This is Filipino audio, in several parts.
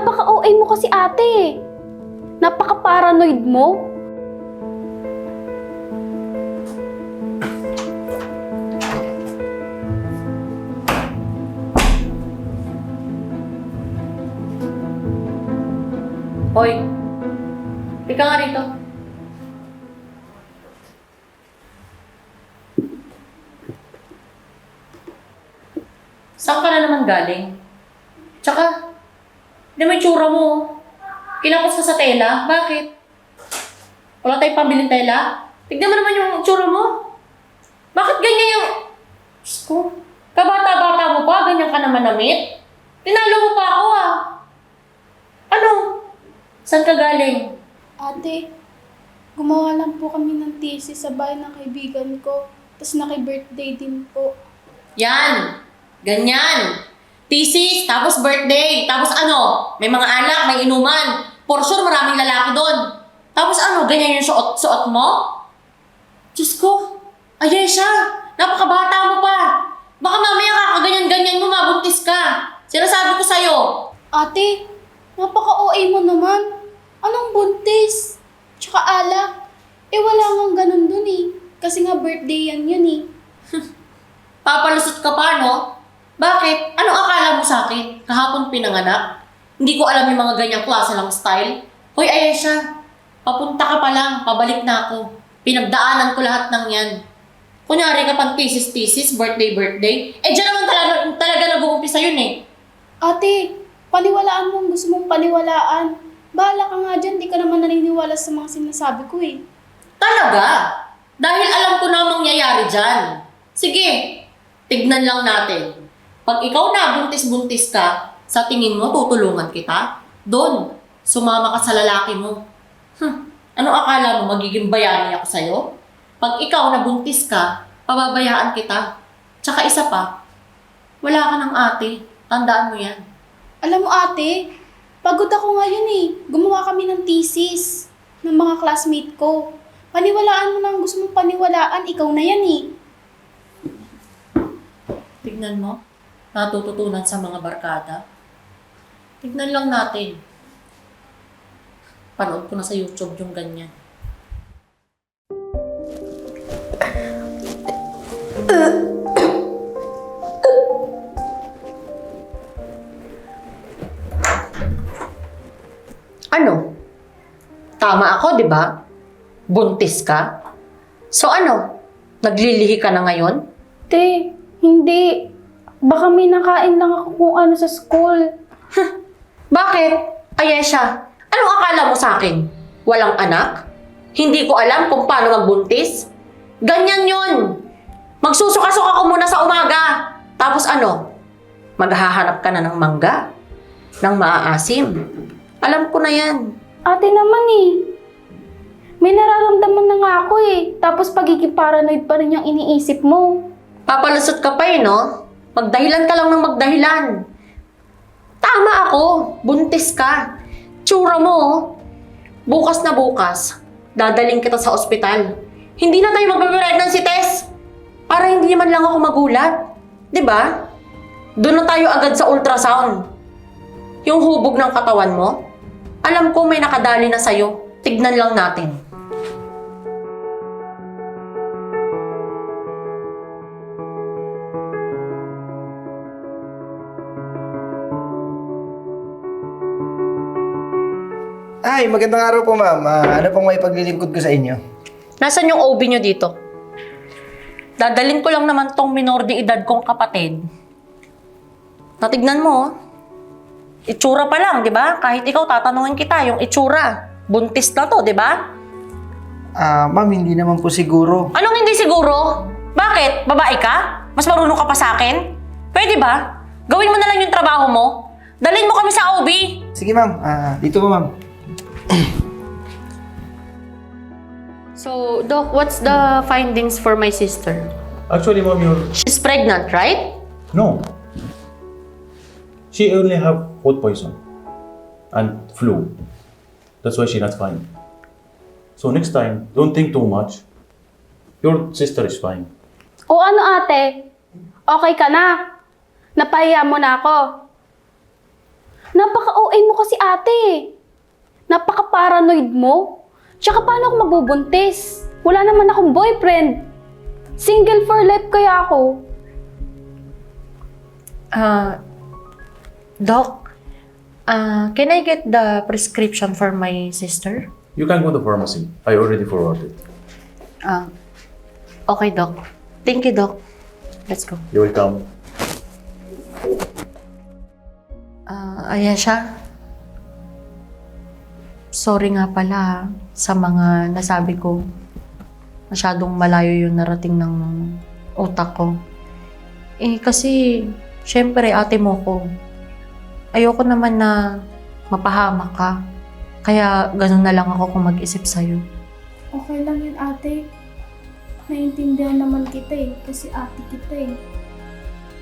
Napaka-OA mo kasi ate. Napaka-paranoid mo. Hoy, tika nga rito. Saan ka na naman galing? Tsaka, di mo yung tsura mo. Kinapos ka sa tela. Bakit? Wala tayong pambiling tela? Tignan mo naman yung tsura mo. Bakit ganyan yung... Diyos ko, kabata-bata mo pa, ganyan ka naman namit. Tinalo mo pa ako ah. Ano? Saan ka galing? Ate, gumawa lang po kami ng thesis sa bahay ng kaibigan ko. Tapos naki-birthday din po. Yan! Ganyan! Thesis, tapos birthday, tapos ano, may mga alak, may inuman. For sure, maraming lalaki doon. Tapos ano, ganyan yung suot-suot mo? Diyos ko, ayan siya. Napakabata mo pa. Baka mamaya kakaganyan-ganyan mo, mabuntis ka. Sinasabi ko sa'yo. Ate, napaka-OA mo naman. Anong buntis? Tsaka alak. Eh wala nga ganun dun eh. Kasi nga birthday yan yun eh. Papalusot ka pa, no? Bakit? Sa akin? Kahapon pinanganak? Hindi ko alam yung mga ganyang klase lang style. Hoy, Ayesha, papunta ka pa lang, pabalik na ako. Pinagdaanan ko lahat ng yan. Kunyari ka pang thesis-thesis, birthday-birthday. Eh, dyan naman talaga, talaga nag-uumpisa yun eh. Ate, paniwalaan mo ang gusto mong paniwalaan. Bahala ka nga dyan, di ka naman naniniwala sa mga sinasabi ko eh. Talaga? Dahil alam ko na ang mangyayari dyan. Sige, tignan lang natin. Pag ikaw na buntis-buntis ka, sa tingin mo tutulungan kita? Doon, sumama ka sa lalaki mo. Hmm, ano akala mo magiging bayani ako sa'yo? Pag ikaw na buntis ka, pababayaan kita. Tsaka isa pa, wala ka ng ate. Tandaan mo yan. Alam mo ate, pagod ako ngayon eh. Gumawa kami ng thesis ng mga classmate ko. Paniwalaan mo na ang gusto mong paniwalaan, ikaw na yan eh. Tignan mo, natututunan sa mga barkada. Tignan lang natin. Panood ko na sa YouTube yung ganyan. Ano? Tama ako, di ba? Buntis ka? So ano? Naglilihi ka na ngayon? Te, hindi. Baka may nakain lang ako kung ano sa school. Bakit? Ayesha, anong akala mo sa akin? Walang anak? Hindi ko alam kung paano magbuntis? Ganyan yon. Magsusuka-suka ko muna sa umaga. Tapos ano? Maghahanap ka na ng mangga? Ng maaasim? Alam ko na yan. Ate naman eh. May nararamdaman na nga ako eh. Tapos pagiging paranoid pa rin yung iniisip mo. Papalusot ka pa eh, no? Magdahilan ka lang ng magdahilan. Tama ako. Buntis ka. Tsura mo, oh. Bukas na bukas, dadaling kita sa ospital. Hindi na tayo magpapregnant si Tess. Para hindi naman lang ako magulat. ba? Doon na tayo agad sa ultrasound. Yung hubog ng katawan mo, alam ko may nakadali na sa'yo. Tignan lang natin. Ay, magandang araw po ma'am. Ah, ano pong may paglilingkod ko sa inyo? Nasaan yung OB nyo dito? Dadalin ko lang naman tong minor de edad kong kapatid. Natignan mo, oh. Itsura pa lang, di ba? Kahit ikaw tatanungin kita, yung itsura. Buntis na to, di ba? Ah, ma'am, hindi naman po siguro. Anong hindi siguro? Bakit? Babae ka? Mas marunong ka pa sa akin? Pwede ba? Gawin mo na lang yung trabaho mo. Dalhin mo kami sa OB. Sige ma'am, ah, dito po ma'am. So, Doc, what's the findings for my sister? Actually, mom, you're... She's pregnant, right? No. She only have food poison and flu. That's why she's not fine. So next time, don't think too much. Your sister is fine. O ano ate? Okay ka na? Napahiya mo na ako. Napaka-OA mo kasi ate. Napaka-paranoid mo. Tsaka paano ako mabubuntis? Wala naman akong boyfriend. Single for life kaya ako. Ah, Doc, ah, can I get the prescription for my sister? You can go to pharmacy. I already forwarded. Ah, okay, Doc. Thank you, Doc. Let's go. You're welcome. Ah, ayan siya. Sorry nga pala sa mga nasabi ko. Masyadong malayo yung narating ng utak ko. Eh, kasi, syempre, ate mo ko. Ayoko naman na mapahamak ka. Kaya, ganun na lang ako kung mag-isip sa'yo. Okay lang yun ate. Naiintindihan naman kita eh, kasi ate kita eh.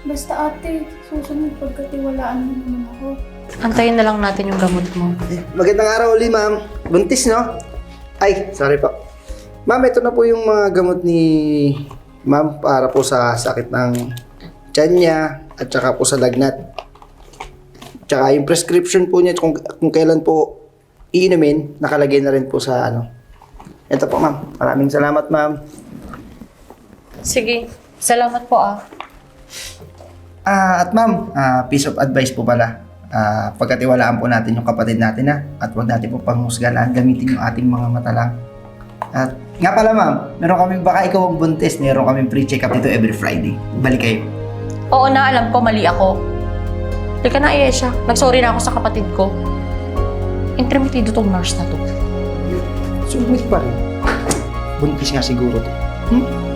Basta ate, susunod pagkatiwalaan mo naman ako. Antayin na lang natin yung gamot mo. Magandang araw ulit, ma'am. Buntis, no? Ay, sorry po. Ma'am, ito na po yung mga gamot ni ma'am para po sa sakit ng tiyan niya at saka po sa lagnat. Tsaka yung prescription po niya kung, kung kailan po iinumin, nakalagay na rin po sa ano. Ito po, ma'am. Maraming salamat, ma'am. Sige, salamat po ah. Ah, at ma'am, ah, piece of advice po pala. Ah, pagkatiwalaan po natin yung kapatid natin ha, at huwag natin po panghusgahan, gamitin yung ating mga mata lang. At nga pala ma'am, meron kami, baka ikaw ang buntis, meron kami pre-check up dito every Friday. Balik kayo. Oo na, alam ko, mali ako. Teka na, Ayesha. Nagsorry na ako sa kapatid ko. Intermitido tong nurse na to. Sumit pa rin. Buntis nga siguro to. Hmm?